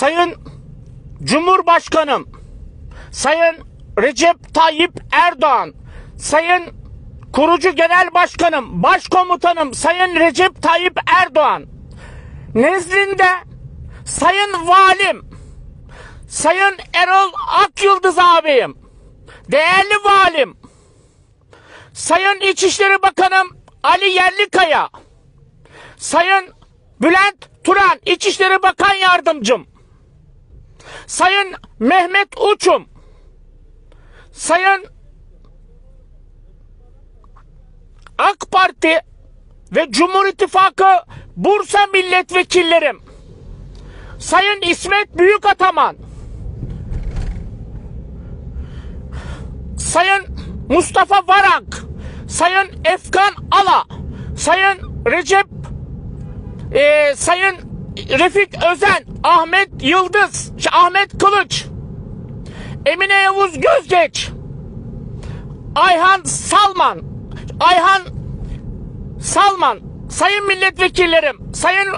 Sayın Cumhurbaşkanım, Sayın Recep Tayyip Erdoğan, Sayın Kurucu Genel Başkanım, Başkomutanım Sayın Recep Tayyip Erdoğan, nezdinde Sayın Valim, Sayın Erol Akyıldız abim, değerli valim, Sayın İçişleri Bakanım Ali Yerlikaya, Sayın Bülent Turan İçişleri Bakan Yardımcım, Sayın Mehmet Uçum, Sayın AK Parti ve Cumhur İttifakı Bursa milletvekillerim, Sayın İsmet Büyükataman, Sayın Mustafa Varank, Sayın Efkan Ala, Sayın Recep, eee, Sayın Refik Özen, Ahmet Yıldız, Ahmet Kılıç, Emine Yavuz Gözgeç, Ayhan Salman, Ayhan Salman, Sayın Milletvekillerim, Sayın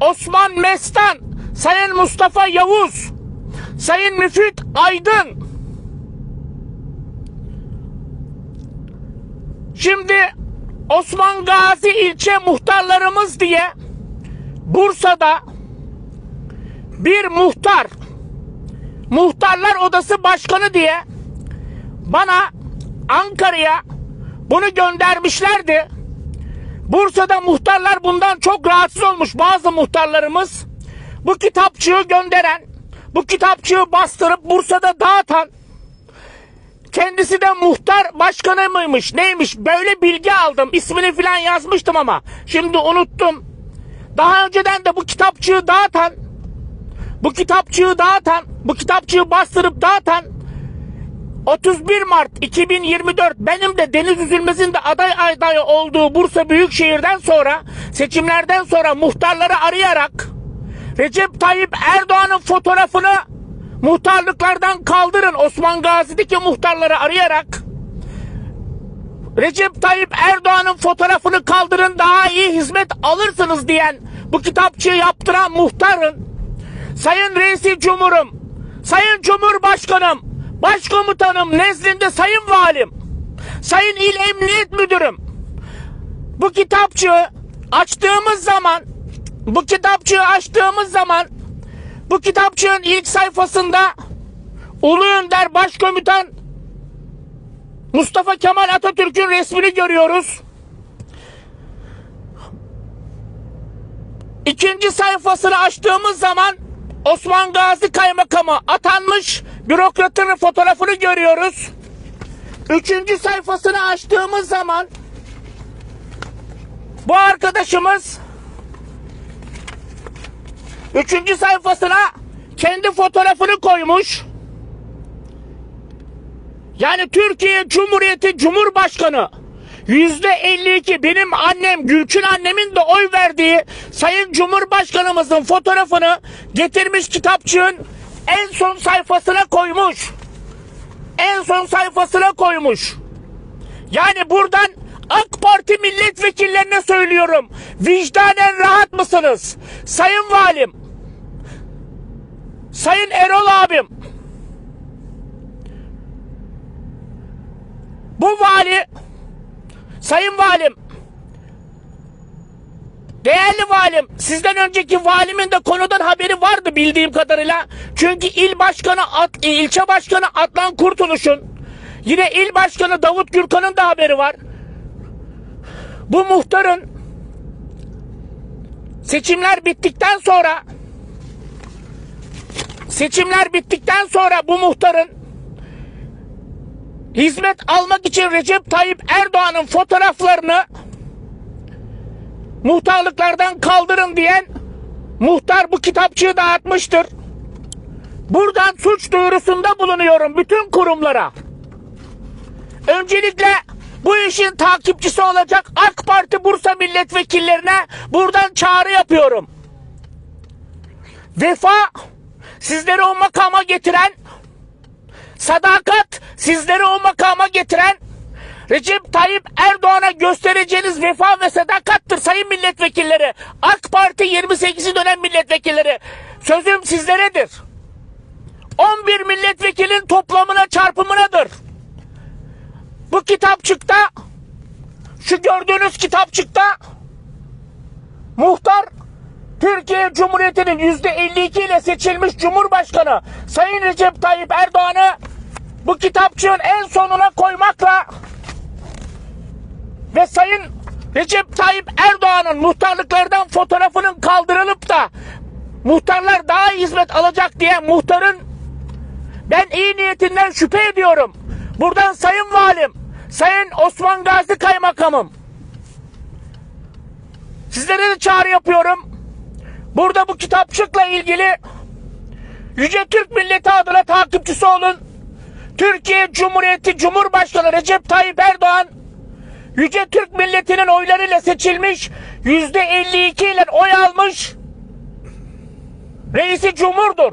Osman Mestan, Sayın Mustafa Yavuz, Sayın Müfit Aydın, Şimdi Osman Gazi ilçe muhtarlarımız diye Bursa'da bir muhtar, muhtarlar odası başkanı diye bana Ankara'ya bunu göndermişlerdi. Bursa'da muhtarlar bundan çok rahatsız olmuş bazı muhtarlarımız. Bu kitapçığı gönderen, bu kitapçığı bastırıp Bursa'da dağıtan Kendisi de muhtar başkanı mıymış neymiş böyle bilgi aldım ismini filan yazmıştım ama şimdi unuttum. Daha önceden de bu kitapçığı dağıtan bu kitapçığı dağıtan bu kitapçığı bastırıp dağıtan 31 Mart 2024 benim de Deniz Üzülmez'in de aday adayı olduğu Bursa Büyükşehir'den sonra seçimlerden sonra muhtarları arayarak Recep Tayyip Erdoğan'ın fotoğrafını muhtarlıklardan kaldırın. Osman Gazi'deki muhtarları arayarak Recep Tayyip Erdoğan'ın fotoğrafını kaldırın daha iyi hizmet alırsınız diyen bu kitapçığı yaptıran muhtarın Sayın Reisi Cumhurum, Sayın Cumhurbaşkanım, Başkomutanım nezdinde Sayın Valim, Sayın İl Emniyet Müdürüm bu kitapçığı açtığımız zaman bu kitapçığı açtığımız zaman bu kitapçığın ilk sayfasında Ulu Önder Başkomutan Mustafa Kemal Atatürk'ün resmini görüyoruz. İkinci sayfasını açtığımız zaman Osman Gazi Kaymakamı atanmış bürokratın fotoğrafını görüyoruz. Üçüncü sayfasını açtığımız zaman bu arkadaşımız Üçüncü sayfasına kendi fotoğrafını koymuş. Yani Türkiye Cumhuriyeti Cumhurbaşkanı yüzde 52 benim annem Gülçin annemin de oy verdiği Sayın Cumhurbaşkanımızın fotoğrafını getirmiş kitapçığın en son sayfasına koymuş. En son sayfasına koymuş. Yani buradan AK Parti milletvekillerine söylüyorum. Vicdanen rahat mısınız? Sayın Valim, Sayın Erol abim, bu vali, Sayın Valim, değerli valim, sizden önceki valimin de konudan haberi vardı bildiğim kadarıyla. Çünkü il başkanı, At, ilçe başkanı Atlan Kurtuluş'un, yine il başkanı Davut Gürkan'ın da haberi var. Bu muhtarın seçimler bittikten sonra seçimler bittikten sonra bu muhtarın hizmet almak için Recep Tayyip Erdoğan'ın fotoğraflarını muhtarlıklardan kaldırın diyen muhtar bu kitapçığı dağıtmıştır. Buradan suç duyurusunda bulunuyorum bütün kurumlara. Öncelikle bu işin takipçisi olacak AK Parti Bursa milletvekillerine buradan çağrı yapıyorum. Vefa sizleri o makama getiren, sadakat sizleri o makama getiren Recep Tayyip Erdoğan'a göstereceğiniz vefa ve sadakattır sayın milletvekilleri. AK Parti 28. dönem milletvekilleri. Sözüm sizleredir. 11 milletvekilin toplamına çarpımınadır. Bu kitapçıkta şu gördüğünüz kitapçıkta muhtar Türkiye Cumhuriyeti'nin yüzde 52 ile seçilmiş Cumhurbaşkanı Sayın Recep Tayyip Erdoğan'ı bu kitapçığın en sonuna koymakla ve Sayın Recep Tayyip Erdoğan'ın muhtarlıklardan fotoğrafının kaldırılıp da muhtarlar daha iyi hizmet alacak diye muhtarın ben iyi niyetinden şüphe ediyorum. Buradan Sayın Valim, Sayın Osman Gazi Kaymakamım sizlere de çağrı yapıyorum. Burada bu kitapçıkla ilgili Yüce Türk Milleti adına takipçisi olun. Türkiye Cumhuriyeti Cumhurbaşkanı Recep Tayyip Erdoğan Yüce Türk milletinin oylarıyla seçilmiş, yüzde 52 ile oy almış reisi cumhurdur.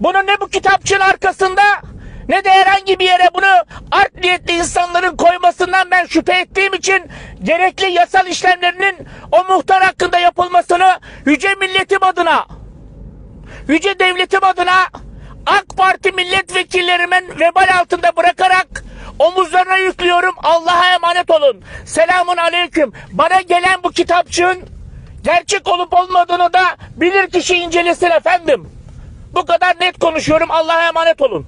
Bunu ne bu kitapçının arkasında ne de herhangi bir yere bunu art niyetli insanların koymasından ben şüphe ettiğim için gerekli yasal işlemlerinin o muhtar hakkında yapılmasını yüce milletim adına yüce devletim adına AK Parti milletvekillerimin vebal altında bırakarak omuzlarına yüklüyorum. Allah'a emanet olun. Selamun aleyküm. Bana gelen bu kitapçığın gerçek olup olmadığını da bilir kişi incelesin efendim. Bu kadar net konuşuyorum. Allah'a emanet olun.